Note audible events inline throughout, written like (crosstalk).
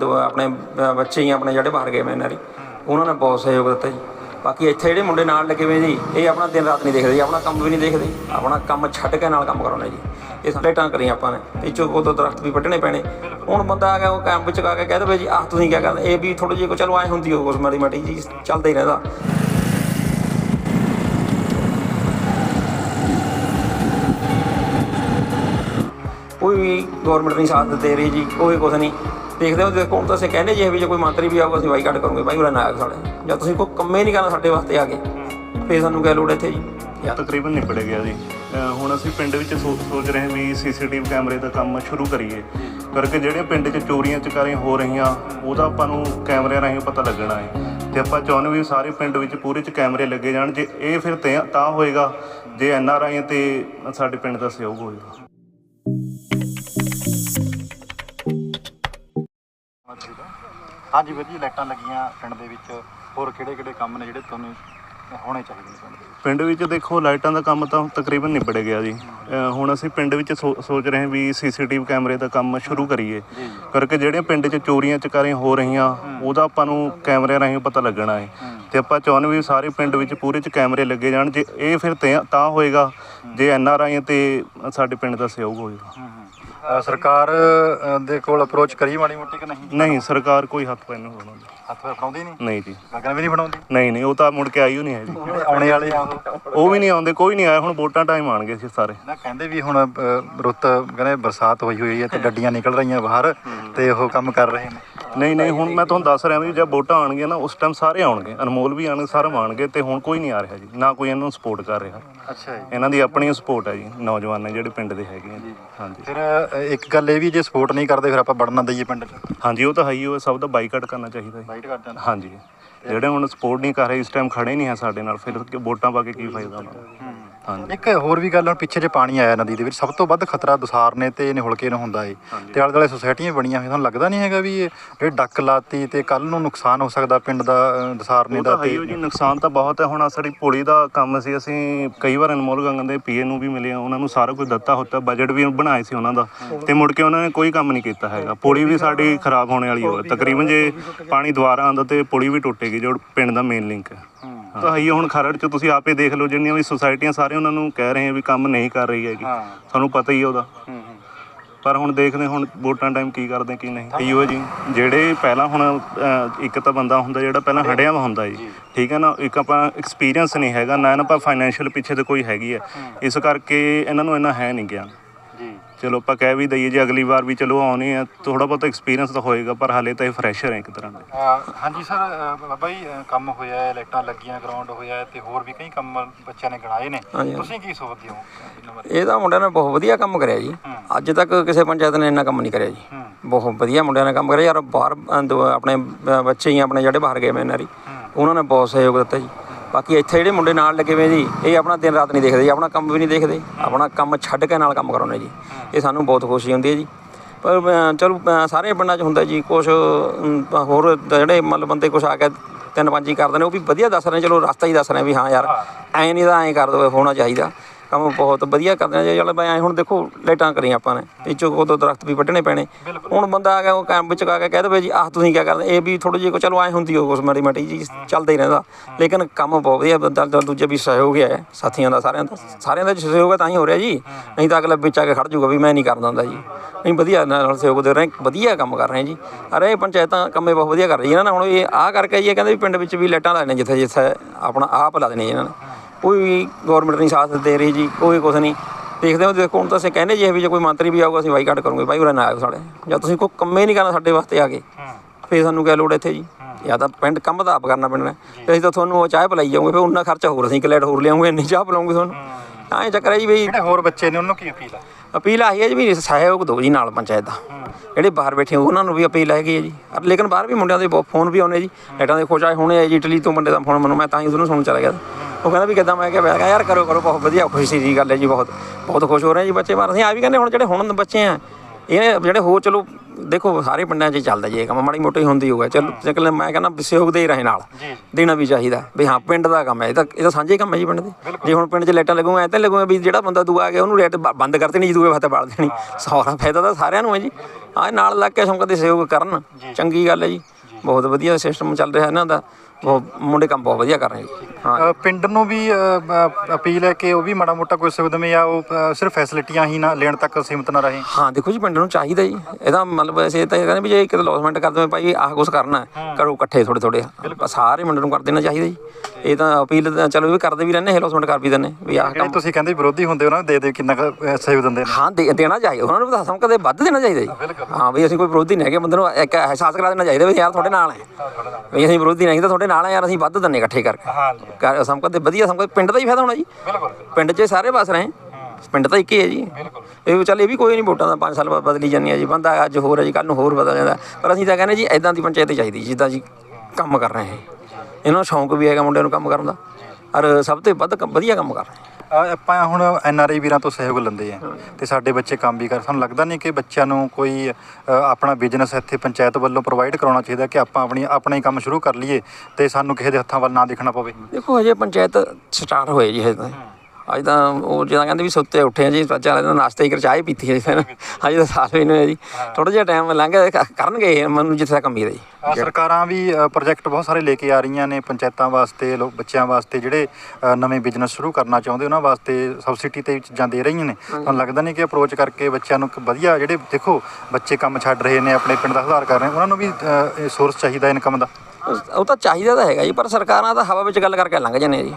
ਦੋ ਆਪਣੇ ਬੱਚੇ ਹੀ ਆਪਣੇ ਜਿਹੜੇ ਬਾਹਰ ਗਏ ਮੈਂ ਨਾਰੀ ਉਹਨਾਂ ਨੇ ਬਹੁਤ ਸਹਿਯੋਗ ਦਿੱਤਾ ਜੀ। ਬਾਕੀ ਇੱਥੇ ਜਿਹੜੇ ਮੁੰਡੇ ਨਾਲ ਲੱਗੇ ਹੋਏ ਜੀ ਇਹ ਆਪਣਾ ਦਿਨ ਰਾਤ ਨਹੀਂ ਦੇਖਦੇ ਜੀ ਆਪਣਾ ਕੰਮ ਵੀ ਨਹੀਂ ਦੇਖਦੇ। ਆਪਣਾ ਕੰਮ ਛੱਡ ਕੇ ਨਾਲ ਕੰਮ ਕਰਾਉਣਾ ਜੀ। ਇਹ ਸਾਡੇ ਟਾਂ ਕਰੀ ਆਪਾਂ ਨੇ। ਇਹ ਚੋਂ ਉਦੋਂ ਦਰਖਤ ਵੀ ਵੱਢਣੇ ਪੈਣੇ। ਹੁਣ ਬੰਦਾ ਆ ਗਿਆ ਉਹ ਕੰਮ ਵਿੱਚ ਆ ਕੇ ਕਹਿ ਦੇਵੇ ਜੀ ਆਹ ਤੁਸੀਂ ਕੀ ਕਰਦੇ? ਇਹ ਵੀ ਥੋੜੀ ਜਿਹੀ ਕੋ ਚਲੋ ਐ ਹੁੰਦੀ ਹੋ ਕੁਛ ਮਾੜੀ ਮਾੜੀ ਜੀ ਚੱਲਦਾ ਹੀ ਰਹਿੰਦਾ। ਕੋਈ ਵੀ ਗਵਰਨਮੈਂਟ ਨਹੀਂ ਸਾਥ ਦੇ ਰਹੀ ਜੀ ਕੋਈ ਕੁਛ ਨਹੀਂ। ਦੇਖਦੇ ਹੋ ਦੇਖੋ ਹੁਣ ਤਾਂ ਅਸੀਂ ਕਹਿੰਦੇ ਜੇ ਵੀ ਜੇ ਕੋਈ ਮੰਤਰੀ ਵੀ ਆਊਗਾ, ਅਸੀਂ ਬਾਈਕਾਟ ਕਰੂਗੇ, ਬਾਈ ਉਹਨਾਂ ਨਾਲ ਆਇਆ ਸਾਡੇ। ਜਦ ਤੁਸੀਂ ਕੋਈ ਕੰਮੇ ਨਹੀਂ ਕਰਨਾ ਸਾਡੇ ਵਾਸਤੇ ਆ ਕੇ, ਫੇਰ ਸਾਨੂੰ ਕਹਿ ਲੋੜ ਇੱਥੇ ਜੀ। ਤਕਰੀਬਨ ਨਿਬੜ ਗਿਆ ਜੀ। ਹੁਣ ਅਸੀਂ ਪਿੰਡ ਵਿੱਚ ਸੋ- ਸੋਚ ਰਹੇ ਹਾਂ ਵੀ ਸੀਸੀਟੀਵੀ ਕੈਮਰੇ ਦਾ ਕੰਮ ਸ਼ੁਰੂ ਕਰੀਏ। ਕਰਕੇ ਜਿਹੜੇ ਪਿੰਡ 'ਚ ਚੋਰੀਆਂ ਚਕਾਰੀਆਂ ਹੋ ਰਹੀਆਂ, ਉਹਦਾ ਆਪਾਂ ਨੂੰ ਕੈਮਰਿਆਂ ਰਾਹੀਂ ਪਤਾ ਲੱਗਣਾ ਹੈ। ਤੇ ਆਪਾਂ ਚਾਹੁੰਦੇ ਵੀ ਸਾਰੇ ਪਿੰਡ ਵਿੱਚ ਪੂਰੇ 'ਚ ਕੈਮਰੇ ਲੱਗੇ ਜਾਣ। ਜੇ ਇਹ ਫਿਰ ਤੇ- ਤਾਂ ਹੋਏਗਾ, ਜੇ ਐਨ ਆਰ ਆਈ ਤੇ ਸਾਡੇ ਪਿੰਡ ਦਾ ਸਹਿਯੋਗ ਹੋਏਗਾ। ਹਾਂਜੀ ਵੀਰ ਜੀ ਲਾਈਟਾਂ ਲੱਗੀਆਂ ਪਿੰਡ ਦੇ ਵਿੱਚ। ਹੋਰ ਕਿਹੜੇ ਕਿਹੜੇ ਕੰਮ ਨੇ ਜਿਹੜੇ ਤੁਹਾਨੂੰ ਹੋਣੇ ਚਾਹੀਦੇ ਨੇ ਪਿੰਡ ਦੇ ਵਿੱਚ? ਪਿੰਡ ਵਿੱਚ ਦੇਖੋ ਲਾਈਟਾਂ ਦਾ ਕੰਮ ਤਾਂ ਤਕਰੀਬਨ ਨਿਬੜ ਗਿਆ ਜੀ। ਹੁਣ ਅਸੀਂ ਪਿੰਡ ਵਿੱਚ ਸੋ- ਸੋਚ ਰਹੇ ਹਾਂ ਵੀ ਸੀਸੀਟੀਵੀ ਕੈਮਰੇ ਦਾ ਕੰਮ ਸ਼ੁਰੂ ਕਰੀਏ। ਕਰਕੇ ਜਿਹੜੀਆਂ ਪਿੰਡ 'ਚ ਚੋਰੀਆਂ ਚਕਾਰੀਆਂ ਹੋ ਰਹੀਆਂ ਉਹਦਾ ਆਪਾਂ ਨੂੰ ਕੈਮਰਿਆਂ ਰਾਹੀਂ ਪਤਾ ਲੱਗਣਾ ਹੈ। ਤੇ ਆਪਾਂ ਚਾਹੁੰਦੇ ਵੀ ਸਾਰੇ ਪਿੰਡ ਵਿੱਚ ਪੂਰੇ 'ਚ ਕੈਮਰੇ ਲੱਗੇ ਜਾਣ। ਜੇ ਇਹ ਫਿਰ ਤੇ- ਤਾਂ ਹੋਏਗਾ। ਜੇ ਐਨ ਆਰ ਆਈ ਤੇ ਸਾਡੇ ਪਿੰਡ ਦਾ ਸਹਿਯੋਗ ਹੋਏਗਾ। ਅ, ਸਰਕਾਰ ਅ, ਦੇ ਕੋਲ ਅਪਰੋਚ ਕਰੀ ਮਾੜੀ ਮੋਟੀ ਕਿ ਨਹੀਂ? ਨਹੀਂ ਸਰਕਾਰ ਕੋਈ ਹੱਥ ਪੈਨ ਨਹੀਂ ਹੱਥ ਫੜਾਉਂਦੀ ਨਹੀਂ? ਨਹੀਂ ਜੀ। ਗਗਨ ਵੀ ਨਹੀਂ ਬਣਾਉਂਦੀ? ਨਹੀਂ ਨਹੀਂ ਉਹ ਤਾਂ ਮੁੜ ਕੇ ਆਈ ਹੋ ਨਹੀਂ ਹੈ ਜੀ। ਜਿਹੜੇ ਆਉਣੇ ਵਾਲੇ ਆ ਉਹ। ਉਹ ਵੀ ਨਹੀਂ ਆਉਂਦੇ ਕੋਈ ਨਹੀਂ ਆਇਆ ਹੁਣ ਵੋਟਾਂ ਟਾਈਮ ਆਣਗੇ ਸੀ ਸਾਰੇ। ਨਾ ਕਹਿੰਦੇ ਵੀ ਹੁਣ ਅ, ਰੁੱਤ ਕਹਿੰਦੇ ਬਰਸਾਤ ਹੋਈ ਹੋਈ ਹੈ ਤੇ (coughs) ਗੱਡੀਆਂ ਨਿਕਲ ਰਹੀਆਂ ਬਾਹਰ ਤੇ ਉਹ ਕੰਮ ਕਰ ਰਹੇ ਨੇ। ਨਹੀਂ ਨਹੀਂ ਹੁਣ ਮੈਂ ਤੁਹਾਨੂੰ ਦੱਸ ਰਿਹਾ ਵੀ ਜਦ ਵੋਟਾਂ ਆਣਗੀਆਂ ਨਾ ਉਸ ਟਾਈਮ ਸਾਰੇ ਆਉਣਗੇ। ਅਨਮੋਲ ਵੀ ਆਣਗੇ ਸਾਰੇ ਆਉਣਗੇ ਤੇ ਹੁਣ ਕੋਈ ਨਹੀਂ ਆ ਰਿਹਾ ਜੀ। ਨਾ ਕੋਈ ਇਹਨਾਂ ਨੂੰ ਸਪੋਰਟ ਕਰ ਰਿਹਾ। ਅੱਛਾ ਜੀ। ਇਹਨਾਂ ਦੀ ਆਪਣੀ ਸਪੋਰਟ ਹੈ ਜੀ ਨੌਜਵਾਨ ਨੇ ਜਿਹੜੇ ਪਿੰਡ ਦੇ ਹੈਗੇ ਆ। ਜੀ ਹਾਂਜੀ। ਫਿਰ ਅ, ਇੱਕ ਗੱਲ ਇਹ ਵੀ ਜੇ ਸਪੋਰਟ ਨਹੀਂ ਕਰਦੇ ਫਿਰ ਆਪਾਂ ਵੜਨ ਦਈਏ ਪਿੰਡ 'ਚ? ਹਾਂਜੀ ਉਹ ਤਾਂ ਹੈ ਹੀ ਉਹ ਸਭ ਦਾ ਬਾਈਕਾਟ ਕਰਨਾ ਚਾਹੀਦਾ ਜੀ। ਬਾਈਟ ਕਰ ਹਾਂਜੀ। ਜਿਹੜੇ ਹੁਣ ਸਪੋਰਟ ਨਹੀਂ ਕਰ ਰਹੇ ਇਸ ਟਾਈਮ ਖੜੇ ਨਹੀਂ ਹੈ ਸਾਡੇ ਨਾਲ ਫਿਰ ਕਿ ਵੋਟਾਂ ਪਾ ਕੇ ਕੀ ਫਾਇਦਾ ਉਹਨਾਂ ਨੂੰ? ਹਾਂਜੀ। ਇੱਕ ਹੋਰ ਵੀ ਗੱਲ ਹੁਣ ਪਿੱਛੇ ਜੇ ਪਾਣੀ ਆਇਆ ਨਦੀ ਦੇ ਵਿੱਚ ਸਭ ਤੋਂ ਵੱਧ ਖਤਰਾ ਦਸਾਰ ਨੇ ਤੇ ਨਿਹੁਲਕੇ ਨੂੰ ਹੁੰਦਾ ਏ। ਤੇ ਆਲੇ ਦੁਆਲੇ ਸੁਸਾਇਟੀਆਂ ਬਣੀਆਂ ਹੋਈਆਂ ਤੁਹਾਨੂੰ ਲੱਗਦਾ ਨਹੀਂ ਹੈਗਾ ਵੀ ਇਹ ਜਿਹੜੇ ਡੱਕ ਲਾਤੀ ਤੇ ਕੱਲ ਨੂੰ ਨੁਕਸਾਨ ਹੋ ਸਕਦਾ ਪਿੰਡ ਦਾ ਅ, ਦਸਾਰ ਨੇ ਉਹ ਦਾ ਤਾਂ? ਜੀ ਨੁਕਸਾਨ ਤਾਂ ਬਹੁਤ ਹੈ। ਹੁਣ ਸਾਡੀ ਪੁਲੀ ਦਾ ਕੰਮ ਸੀ ਅਸੀਂ ਕਈ ਵਾਰ ਅਨਮੋਲ ਗੰਗਨ ਦੇ ਪੀਏ ਨੂੰ ਵੀ ਮਿਲੇ ਉਹਨਾਂ ਨੂੰ ਸਾਰਾ ਕੁਝ ਦਿੱਤਾ ਹੁੰਦਾ ਬਜਟ ਵੀ ਬਣਾਏ ਸੀ ਉਹਨਾਂ ਦਾ। ਤੇ ਮੁੜ ਕੇ ਉਹਨਾਂ ਨੇ ਕੋਈ ਕੰਮ ਨਹੀਂ ਕੀਤਾ ਹੈਗਾ। ਪੁਲੀ ਵੀ ਸਾਡੀ ਖਰਾਬ ਹੋਣੇ ਵਾਲੀ ਹੋ ਤਕਰੀਬਨ ਜੇ ਪਾਣੀ ਦੁਬਾਰਾ ਆਉਂਦਾ ਤੇ ਪੁਲੀ ਵੀ ਟੁੱਟੇਗੀ ਜੋ ਪਿੰਡ ਦਾ ਮੇਨ ਲਿੰਕ ਹੈ। ਤਾਂ ਹੈ। ਹੁਣ ਖਰੜ ਚ ਤੁਸੀਂ ਆਪੇ ਦੇਖ ਲਓ ਜਿੰਨੀਆਂ ਵੀ ਸੁਸਾਇਟੀਆਂ ਸਾਰੇ ਉਹਨਾਂ ਨੂੰ ਕਹਿ ਰਹੇ ਆ ਵੀ ਕੰਮ ਨਹੀਂ ਕਰ ਰਹੀ ਹੈਗੀ। ਹਾਂ। ਸਾਨੂੰ ਪਤਾ ਹੀ ਹੈ ਉਹਦਾ। ਹੂੰ ਹੂੰ। ਪਰ ਹੁਣ ਦੇਖਦੇ ਹੁਣ ਵੋਟਾਂ ਟਾਈਮ ਕੀ ਕਰਦੇ ਕੀ ਨਹੀਂ। ਇਹੋ ਜੀ ਜਿਹੜੇ ਪਹਿਲਾਂ ਹੁਣ ਅਹ, ਇੱਕ ਤਾਂ ਬੰਦਾ ਹੁੰਦਾ ਜਿਹੜਾ ਪਹਿਲਾਂ ਹੜਿਆ ਵਾ ਹੁੰਦਾ ਜੀ। ਠੀਕ ਹੈ ਨਾ ਇੱਕ ਆਪਾਂ ਐਕਸਪੀਰੀਅੰਸ ਨਹੀਂ ਹੈਗਾ ਨਾ ਇਹਨਾਂ ਆਪਾਂ ਫਾਈਨੈਂਸ਼ੀਅਲ ਪਿੱਛੇ ਤੇ ਕੋਈ ਹੈਗੀ ਹੈ। ਇਸ ਕਰਕੇ ਇਹਨਾਂ ਨੂੰ ਇੰਨਾ ਹੈ ਨਹੀਂ ਗਿਆਨ। ਜੀ ਚਲੋ ਆਪਾਂ ਕਹਿ ਵੀ ਦਈਏ ਜੇ ਅਗਲੀ ਵਾਰ ਵੀ ਚਲੋ ਆਉਣੀ ਹੈ ਥੋੜਾ ਬਹੁਤ ਐਕਸਪੀਰੀਅੰਸ ਤਾਂ ਹੋਏਗਾ ਪਰ ਹਾਲੇ ਤਾਂ ਇਹ ਫਰੈਸ਼ਰ ਹੈ ਇੱਕ ਤਰ੍ਹਾਂ ਦੇ। ਹਾਂਜੀ ਸਰ ਬਾਬਾ ਜੀ ਕੰਮ ਹੋਇਆ ਹੈ ਲਾਈਟਾਂ ਲੱਗੀਆਂ ਗਰਾਊਂਡ ਹੋਇਆ ਹੈ ਤੇ ਹੋਰ ਵੀ ਕਈ ਕੰਮ ਬੱਚਿਆਂ ਨੇ ਗਣਾਏ ਨੇ। ਹਾਂਜੀ। ਤੁਸੀਂ ਕੀ ਸੋਚਦੇ ਹੋ? ਇਹਨਾਂ ਬਾਰੇ ਇਹ ਤਾਂ ਮੁੰਡਿਆਂ ਨੇ ਬਹੁਤ ਵਧੀਆ ਕੰਮ ਕਰਿਆ ਜੀ। ਅੱਜ ਤੱਕ ਕਿਸੇ ਪੰਚਾਇਤ ਨੇ ਇੰਨਾ ਕੰਮ ਨਹੀਂ ਕਰਿਆ ਜੀ। ਹੂੰ। ਬਹੁਤ ਵਧੀਆ ਮੁੰਡਿਆਂ ਨੇ ਕੰਮ ਕਰਿਆ ਯਾਰ ਬਾਹਰ ਅਹ, ਦੋ ਆਪਣੇ ਅਹ, ਬੱਚੇ ਹੀ ਆਪਣੇ ਜਿਹੜੇ ਬਾਹਰ ਗਏ ਮੈਂ ਨਾਰੀ ਉਹਨਾਂ ਨੇ ਬਹੁਤ ਸਹਿਯੋਗ ਦਿੱਤਾ ਜੀ। ਬਾਕੀ ਇੱਥੇ ਜਿਹੜੇ ਮੁੰਡੇ ਨਾਲ ਲੱਗੇ ਹੋਏ ਜੀ ਇਹ ਆਪਣਾ ਦਿਨ ਰਾਤ ਨਹੀਂ ਦੇਖਦੇ ਜੀ ਆਪਣਾ ਕੰਮ ਵੀ ਨਹੀਂ ਦੇਖਦੇ। ਆਪਣਾ ਕੰਮ ਛੱਡ ਕੇ ਨਾਲ ਕੰਮ ਕਰਾਉਣੇ ਜੀ। ਇਹ ਸਾਨੂੰ ਬਹੁਤ ਖੁਸ਼ੀ ਹੁੰਦੀ ਹੈ ਜੀ। ਪਰ ਚਲੋ ਸਾਰੇ ਪਿੰਡਾਂ 'ਚ ਹੁੰਦਾ ਜੀ ਕੁਝ ਹੋਰ ਜਿਹੜੇ ਮਤਲਬ ਬੰਦੇ ਕੁਝ ਆ ਕੇ ਤਿੰਨ ਪੰਜ ਹੀ ਕਰਦੇ ਨੇ ਉਹ ਵੀ ਵਧੀਆ ਦੱਸ ਰਹੇ ਚਲੋ ਰਸਤਾ ਹੀ ਦੱਸ ਰਹੇ ਵੀ ਹਾਂ ਯਾਰ ਐਂ ਨਹੀਂ ਤਾਂ ਐਂ ਕਰ ਦੋ ਹੋਣਾ ਚਾਹੀਦਾ। ਕੰਮ ਬਹੁਤ ਵਧੀਆ ਕਰਦੇ ਨੇ। ਬਈ ਐਂ ਹੁਣ ਦੇਖੋ ਲਾਈਟਾਂ ਕਰੀਆਂ ਆਪਾਂ ਨੇ। ਇਹ ਚੋਂ ਉਦੋਂ ਦਰਖਤ ਵੀ ਵੱਢਣੇ ਪੈਣੇ। ਹੁਣ ਬੰਦਾ ਆ ਗਿਆ ਉਹ ਕੰਮ ਵਿੱਚ ਆ ਕੇ ਕਹਿ ਦੇਵੇ ਜੀ ਆਹ ਤੁਸੀਂ ਕੀ ਕਰਦੇ? ਇਹ ਵੀ ਥੋੜੀ ਜਿਹੀ ਕੋ ਚਲੋ ਐਂ ਹੁੰਦੀ ਹੋ ਕੁਛ ਮਾੜੀ ਮਾੜੀ ਜੀ ਚੱਲਦਾ ਹੀ ਰਹਿੰਦਾ। ਲੇਕਿਨ ਕੰਮ ਬਹੁਤ ਵਧੀਆ ਬੰਦਾ ਦੂਜੇ ਵੀ ਸਹਿਯੋਗ ਹੈ ਸਾਥੀਆਂ ਦਾ ਸਾਰਿਆਂ ਦਾ। ਸਾਰਿਆਂ ਦਾ ਸਹਿਯੋਗ ਹੈ ਤਾਂ ਹੀ ਹੋ ਰਿਹਾ ਜੀ। ਨਹੀਂ ਤਾਂ ਅਗਲਾ ਵਿੱਚ ਆ ਕੇ ਖੜ ਜਾਊਗਾ ਵੀ ਮੈਂ ਨਹੀਂ ਕਰ ਦਿੰਦਾ ਜੀ। ਨਹੀਂ ਵਧੀਆ ਨਾਲ ਸਹਿਯੋਗ ਦੇ ਰਹੇ ਵਧੀਆ ਕੰਮ ਕਰ ਰਹੇ ਜੀ। ਅਰੇ ਇਹ ਪੰਚਾਇਤਾਂ ਕੰਮੇ ਬਹੁਤ ਵਧੀਆ ਕਰ ਰਹੀਆਂ ਨੇ ਹੁਣ ਇਹ ਆਹ ਕਰਕੇ ਜੀ ਇਹ ਕਹਿੰਦੇ ਵੀ ਪਿੰਡ ਵਿੱਚ ਵੀ ਲਾਈਟਾਂ ਲਾ ਜਿੱਥੇ ਜਿੱਥੇ ਆਪਣਾ ਆਪ ਲਾ ਦੇਣੇ ਇਹਨਾਂ ਨੇ। ਕੋਈ ਵੀ ਗਵਰਨਮੈਂਟ ਨਹੀਂ ਸਾਥ ਦੇ ਰਹੀ ਜੀ ਕੋਈ ਕੁਛ ਨਹੀਂ। ਦੇਖਦੇ ਹੋ ਦੇਖੋ ਹੁਣ ਤਾਂ ਅਸੀਂ ਕਹਿੰਦੇ ਜੀ ਵੀ ਜੇ ਕੋਈ ਮੰਤਰੀ ਵੀ ਆਊਗਾ ਅਸੀਂ ਬਾਈਕਾਟ ਕਰੂਗੇ। ਬਾਈ ਉਰੇ ਨਾ ਆਇਓ ਸਾਡੇ। ਜਦ ਤੁਸੀਂ ਕੋਈ ਕੰਮੇ ਨਹੀਂ ਕਰਨਾ ਸਾਡੇ ਵਾਸਤੇ ਆ ਕੇ। ਫੇਰ ਸਾਨੂੰ ਕਿਆ ਲੋੜ ਇੱਥੇ ਜੀ? ਜਾਂ ਤਾਂ ਪਿੰਡ ਕੰਮ ਤਾਂ ਆਪ ਕਰਨਾ ਪੈਣਾ। ਤੇ ਅਸੀਂ ਤਾਂ ਤੁਹਾਨੂੰ ਉਹ ਚਾਹ ਪਿਲਾਈ ਜਾਵਾਂਗੇ ਫਿਰ ਉਹਨਾਂ ਖਰਚਾ ਹੋਰ ਅਸੀਂ ਕਲੇਟ ਹੋਰ ਲਿਆਉਂਗੇ ਇੰਨੀ ਚਾਹ ਪਿਲਾਉਂਗੇ ਤੁਹਾਨੂੰ। ਐਂ ਚੱਕਰ ਹੈ ਜੀ ਵੀ ਜਿਹੜੇ ਹੋਰ ਬੱਚੇ ਨੇ ਉਹਨਾਂ ਨੂੰ ਕੀ ਅਪੀਲ ਆ? ਅਪੀਲ ਆਹੀ ਹੈ ਜੀ ਵੀ ਸਹਿਯੋਗ ਦਿਓ ਜੀ ਨਾਲ ਪੰਚਾਇਤ ਦਾ। ਜਿਹੜੇ ਬਾਹਰ ਬੈਠੇ ਉਹਨਾਂ ਨੂੰ ਵੀ ਅਪੀਲ ਹੈਗੀ ਹੈ ਜੀ। ਲੇਕਿਨ ਬਾਹਰ ਵੀ ਮੁੰਡਿਆਂ ਦੇ ਫੋਨ ਵੀ ਆਉਨੇ ਜੀ। ਲੈਟਾਂ ਦੇ ਖੋਜ ਆਏ ਹੋਣੇ ਆ ਜੀ ਇਟਲੀ ਤੋਂ ਬੰਦੇ ਦਾ ਫੋਨ ਮੈਨੂੰ ਮੈਂ ਤਾਂ ਹੀ ਉਹਨੂੰ ਸੁਣ ਚਲਾ ਗਿਆ। ਉਹ ਕਹਿੰਦਾ ਵੀ ਕਿਦਾਂ ਮੈਂ ਕਿਹਾ ਮੈਂ ਕਿਹਾ ਯਾਰ ਕਰੋ ਕਰੋ ਬਹੁਤ ਵਧੀਆ ਖੁਸ਼ੀ ਦੀ ਗੱਲ ਹੈ ਜੀ ਬਹੁਤ ਬਹੁਤ ਖੁਸ਼ ਹੋ ਰਹੇ ਜੀ ਬੱਚੇ ਬਾਹਰ ਅਸੀਂ ਆ ਵੀ ਕਹਿੰਦੇ ਹੁਣ ਜਿਹੜੇ ਹੁਣ ਬੱਚੇ ਆ ਇਹ ਜਿਹੜੇ ਹੋ ਚਲੋ ਦੇਖੋ ਸਾਰੇ ਪਿੰਡਾਂ 'ਚ ਚੱਲਦਾ ਜੀ ਇਹ ਕੰਮ ਮਾੜੀ ਮੋਟੀ ਹੁੰਦੀ ਹੋਊਗਾ। ਚਲੋ ਚੱਲ ਮੈਂ ਕਹਿੰਦਾ ਸਹਿਯੋਗ ਦੇ ਹੀ ਰਹੇ ਨਾਲ ਦੇਣਾ ਵੀ ਚਾਹੀਦਾ। ਵੀ ਹਾਂ ਪਿੰਡ ਦਾ ਕੰਮ ਹੈ ਇਹ ਤਾਂ ਇਹ ਤਾਂ ਸਾਂਝੇ ਕੰਮ ਹੈ ਜੀ ਪਿੰਡ ਦੇ। ਜੇ ਹੁਣ ਪਿੰਡ 'ਚ ਲਾਈਟਾਂ ਲੱਗੂਗਾ ਐ ਤਾਂ ਲੱਗੂਗਾ ਵੀ ਜਿਹੜਾ ਬੰਦਾ ਦੂਆ ਆ ਗਿਆ ਉਹਨੂੰ ਲਾਈਟ ਬੰਦ ਕਰ ਦੇਣੀ ਜੀ ਦੂਏ ਹੱਥੇ ਬਾਲ ਦੇਣੀ। ਸਾਰਾ ਫਾਇਦਾ ਤਾਂ ਸਾਰਿਆਂ ਨੂੰ ਹੈ ਜੀ। ਆ ਨਾਲ ਲੱਗ ਕੇ ਸਮਕ ਦੇ ਸਹਿਯੋਗ ਕਰਨ ਚੰਗੀ ਗੱਲ ਹੈ ਜੀ। ਬਹੁਤ ਵਧੀਆ ਸਿਸਟਮ ਚੱਲ ਰਿਹਾ ਇਹਨਾਂ ਦਾ। ਬਹੁਤ ਮੁੰਡੇ ਕੰਮ ਬਹੁਤ ਵਧੀਆ ਕਰ ਰਹੇ ਜੀ ਹਾਂ। ਅ, ਪਿੰਡ ਨੂੰ ਵੀ ਅ, ਅ, ਅਪੀਲ ਹੈ ਕਿ ਉਹ ਵੀ ਮਾੜਾ ਮੋਟਾ ਕੋਈ ਸਹੂਲਤ ਜਾਂ ਉਹ ਅ, ਸਿਰਫ ਫੈਸਿਲਿਟੀਆਂ ਹੀ ਨਾ ਲੈਣ ਤੱਕ ਸੀਮਤ ਨਾ ਰਹੇ। ਹਾਂ ਦੇਖੋ ਜੀ ਪਿੰਡ ਨੂੰ ਚਾਹੀਦਾ ਜੀ। ਇਹਦਾ ਮਤਲਬ ਅਸੀਂ ਤਾਂ ਇਹ ਕਹਿੰਦੇ ਵੀ ਜੇ ਕਿਤੇ ਲੌਸਮੈਂਟ ਕਰਦੇ ਹੋ ਭਾਈ ਆਹ ਕੁਛ ਕਰਨਾ ਹੈ, ਕਰੋ ਇਕੱਠੇ ਥੋੜੇ ਥੋੜੇ ਸਾਰੇ ਪਿੰਡ ਨੂੰ ਕਰ ਦੇਣਾ ਚਾਹੀਦਾ ਜੀ। ਇਹ ਤਾਂ ਅਪੀਲ ਤਾਂ ਚਲੋ ਵੀ ਕਰਦੇ ਵੀ ਰਹਿੰਦੇ ਇਹ ਲੌਸਮੈਂਟ ਕਰ ਵੀ ਦਿੰਦੇ। ਵੀ ਆਹ ਜਿਹੜੇ ਕੰਮ ਤੁਸੀਂ ਕਹਿੰਦੇ ਵਿਰੋਧੀ ਹੁੰਦੇ ਉਹਨਾਂ ਨੂੰ ਦੇ ਦੇ ਕਿੰਨਾ ਕੁ, ਅ, ਸਹਿਯੋਗ ਦਿੰਦੇ ਨੇ। ਹਾਂ ਦੇ ਦੇਣਾ ਚਾਹੀਦਾ। ਉਹਨਾਂ ਨੂੰ ਤਾਂ ਸਮ ਕਦੇ ਵੱਧ ਦੇਣਾ ਚਾਹੀਦਾ ਜੀ। ਹਾਂ ਵੀ ਅਸੀਂ ਕੋਈ ਵਿਰੋਧੀ ਨਹੀਂ ਹੈਗੇ ਬੰਦੇ ਨੂੰ ਇੱਕ ਅਹਿਸਾਸ ਕਰਾ ਦੇਣਾ ਚਾਹੀਦਾ ਵੀ ਯਾਰ ਤੁਹਾਡੇ ਨਾਲ ਹੈ। ਵੀ ਅਸੀਂ ਵਿਰੋਧੀ ਨਹੀਂ ਤਾਂ ਤੁਹਾਡੇ ਨਾਲ ਹੈ ਯਾਰ ਅਸੀਂ ਵੱਧ ਦਿੰਨੇ ਇਕੱਠੇ ਕਰਕੇ। ਸਮ ਕਦੇ ਵਧੀਆ ਸਮ ਕਦੇ ਪਿੰਡ ਦਾ ਹੀ ਫਾਇਦਾ ਹੋਣਾ ਜੀ। ਪਿੰਡ 'ਚ ਸਾਰੇ ਬਸ ਰਹੇ। ਪਿੰਡ ਤਾਂ ਇੱਕ ਹੀ ਹੈ ਜੀ। ਇਹ ਚੱਲ ਇਹ ਵੀ ਕੋਈ ਨਹੀਂ ਵੋਟਾਂ ਦਾ 5 ਸਾਲ ਬਾਅਦ ਬਦਲੀ ਜਾਂਦੀਆਂ ਜੀ। ਬੰਦਾ ਅੱਜ ਹੋਰ ਹੈ ਜੀ ਕੱਲ ਨੂੰ ਹੋਰ ਬਦਲ ਜਾਂਦਾ। ਪਰ ਅਸੀਂ ਤਾਂ ਕਹਿੰਦੇ ਜੀ ਐਦਾਂ ਦੀ ਪੰਚਾਇਤ ਚਾਹੀਦੀ ਜਿੱਦਾਂ ਜੀ ਕੰਮ ਕਰ ਰਹੇ ਹੈ ਇਹਨਾਂ ਨੂੰ ਸ਼ੌਂਕ ਵੀ ਹੈਗਾ ਮੁੰਡਿਆਂ ਨੂੰ ਕੰਮ ਕਰਨ ਦਾ। ਔਰ ਸਭ ਤੋਂ ਵੱਧ ਵਧੀਆ ਕੰਮ ਕਰ ਰਹੇ। ਆਪਾਂ ਹੁਣ ਐਨ ਆਰ ਆਈ ਵੀਰਾਂ ਤੋਂ ਸਹਿਯੋਗ ਲੈਂਦੇ ਆ ਤੇ ਸਾਡੇ ਬੱਚੇ ਕੰਮ ਵੀ ਕਰ ਸਾਨੂੰ ਲੱਗਦਾ ਨਹੀਂ ਕਿ ਬੱਚਿਆਂ ਨੂੰ ਕੋਈ ਅ, ਆਪਣਾ ਬਿਜ਼ਨਸ ਇੱਥੇ ਪੰਚਾਇਤ ਵੱਲੋਂ ਪ੍ਰੋਵਾਈਡ ਕਰਾਉਣਾ ਚਾਹੀਦਾ ਕਿ ਆਪਾਂ ਆਪਣੀ ਆਪਣਾ ਹੀ ਕੰਮ ਸ਼ੁਰੂ ਕਰ ਲਈਏ ਤੇ ਸਾਨੂੰ ਕਿਸੇ ਦੇ ਹੱਥਾਂ ਵੱਲ ਨਾ ਦੇਖਣਾ ਪਵੇ। ਦੇਖੋ ਹਜੇ ਪੰਚਾਇਤ ਸਟਾਰਟ ਹੋਏ ਜੀ ਹਜੇ ਤਾਂ। ਅੱਜ ਤਾਂ ਉਹ ਜਿੱਦਾਂ ਕਹਿੰਦੇ ਵੀ ਸੁੱਤੇ ਉੱਠੇ ਆ ਜੀ ਚੱਲ ਇਹਨਾਂ ਨਾਸ਼ਤੇ ਹੀ ਕਰ ਚਾਹ ਹੀ ਪੀਤੀ ਹੈ ਜੀ ਹਜੇ ਤਾਂ ਸਾਲ ਵੀ ਹੋਇਆ ਜੀ। ਥੋੜਾ ਜਿਹਾ ਟਾਈਮ ਲੰਘ ਕਰਨਗੇ ਮੈਨੂੰ ਜਿੱਥੇ ਤੱਕ ਉਮੀਦ ਹੈ ਜੀ। ਸਰਕਾਰਾਂ ਵੀ ਪ੍ਰੋਜੈਕਟ ਬਹੁਤ ਸਾਰੇ ਲੈ ਕੇ ਆ ਰਹੀਆਂ ਨੇ ਪੰਚਾਇਤਾਂ ਵਾਸਤੇ ਲੋ ਬੱਚਿਆਂ ਵਾਸਤੇ ਜਿਹੜੇ ਨਵੇਂ ਬਿਜ਼ਨਸ ਸ਼ੁਰੂ ਕਰਨਾ ਚਾਹੁੰਦੇ ਉਹਨਾਂ ਵਾਸਤੇ ਸਬਸਿਡੀ ਤੇ ਚੀਜ਼ਾਂ ਦੇ ਰਹੀਆਂ ਨੇ। ਤੁਹਾਨੂੰ ਲੱਗਦਾ ਨਹੀਂ ਕਿ ਅਪਰੋਚ ਕਰਕੇ ਬੱਚਿਆਂ ਨੂੰ ਵਧੀਆ ਜਿਹੜੇ ਦੇਖੋ ਬੱਚੇ ਕੰਮ ਛੱਡ ਰਹੇ ਨੇ ਆਪਣੇ ਪਿੰਡ ਦਾ ਸੁਧਾਰ ਕਰ ਰਹੇ ਨੇ, ਉਹਨਾਂ ਨੂੰ ਵੀ ਸੋਰਸ ਚਾਹੀਦਾ ਇਨਕਮ ਦਾ? ਉਹ- ਤਾਂ ਚਾਹੀਦਾ ਤਾਂ ਹੈਗਾ ਜੀ ਪਰ ਸਰਕਾਰਾਂ ਤਾਂ ਹਵਾ ਵਿੱਚ ਗੱਲ ਕਰਕੇ ਲੰਘ ਜਾਂਦੇ ਜੀ।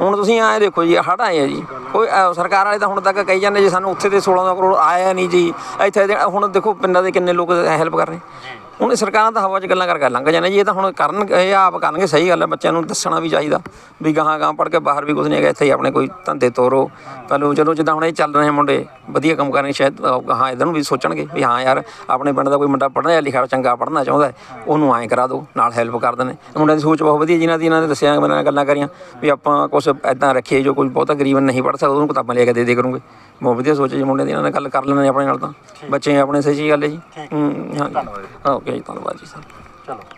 ਹੁਣ ਤੁਸੀਂ ਆਏ ਦੇਖੋ ਜੀ, ਹੜ੍ਹ ਆਏ ਆ ਜੀ। ਕੋਈ ਸਰਕਾਰ ਵਾਲੇ ਤਾਂ ਹੁਣ ਤੱਕ ਕਹੀ ਜਾਂਦੇ ਜੀ, ਸਾਨੂੰ ਉੱਥੇ ਤੇ 16 ਕਰੋੜ ਆਇਆ ਨਹੀਂ ਜੀ। ਇੱਥੇ ਹੁਣ ਦੇਖੋ ਪਿੰਡਾਂ ਦੇ ਕਿੰਨੇ ਲੋਕ ਹੈਲਪ ਕਰ ਰਹੇ। ਹੁਣ ਸਰਕਾਰਾਂ ਤਾਂ ਹਵਾ 'ਚ ਗੱਲਾਂ ਕਰਕੇ ਲੰਘ ਜਾਂਦੇ ਜੀ ਇਹ ਤਾਂ ਹੁਣ ਕਰਨ ਇਹ ਆਪ ਕਰਨਗੇ ਸਹੀ ਗੱਲ ਹੈ ਬੱਚਿਆਂ ਨੂੰ ਦੱਸਣਾ ਵੀ ਚਾਹੀਦਾ ਵੀ ਗਾਹਾਂ ਗਾਹਾਂ ਪੜ੍ਹ ਕੇ ਬਾਹਰ ਵੀ ਕੁਝ ਨਹੀਂ ਹੈਗਾ ਇੱਥੇ ਹੀ ਆਪਣੇ ਕੋਈ ਧੰਦੇ ਤੋਰੋ। ਚਲੋ ਚਲੋ ਜਿੱਦਾਂ ਹੁਣ ਇਹ ਚੱਲ ਰਹੇ ਮੁੰਡੇ ਵਧੀਆ ਕੰਮ ਕਰ ਰਹੇ ਸ਼ਾਇਦ ਹਾਂ ਇਧਰ ਨੂੰ ਵੀ ਸੋਚਣਗੇ ਵੀ ਹਾਂ ਯਾਰ ਆਪਣੇ ਪਿੰਡ ਦਾ ਕੋਈ ਮੁੰਡਾ ਪੜ੍ਹਨਾ ਲਿਖਿਆ ਚੰਗਾ ਪੜ੍ਹਨਾ ਚਾਹੁੰਦਾ ਉਹਨੂੰ ਐਂ ਕਰਾ ਦਿਓ ਨਾਲ ਹੈਲਪ ਕਰ ਦੇਣੇ ਮੁੰਡਿਆਂ ਦੀ ਸੋਚ ਬਹੁਤ ਵਧੀਆ ਜਿਨ੍ਹਾਂ ਦੀ ਇਹਨਾਂ ਨੇ ਦੱਸਿਆ ਮੇਰੇ ਨਾਲ ਗੱਲਾਂ ਕਰੀਆਂ ਵੀ ਆਪਾਂ ਕੁਝ ਐਦਾਂ ਰੱਖੀਏ ਜੋ ਕੋਈ ਬਹੁਤਾ ਗਰੀਬ ਨਹੀਂ ਪੜ੍ਹ ਸਕਦਾ ਉਹਨੂੰ ਕਿਤਾਬਾਂ ਲੈ ਕੇ ਦੇ ਦੇ ਕਰੂੰਗੇ। ਬਹੁਤ ਵਧੀਆ ਸੋਚ ਹੈ ਜੀ ਮੁੰਡੇ ਦੀ ਇਹਨਾਂ ਨਾਲ ਗੱਲ ਕਰ ਲੈਣੇ ਆਪਣੇ ਨਾਲ ਤਾਂ। ਬੱਚੇ ਆਪਣੇ ਸਹੀ ਗੱਲ ਹੈ ਜੀ। ਹੂੰ ਹਾਂ ਓਕੇ ਜੀ ਧੰਨਵਾਦ ਜੀ ਸਰ। ਚਲੋ।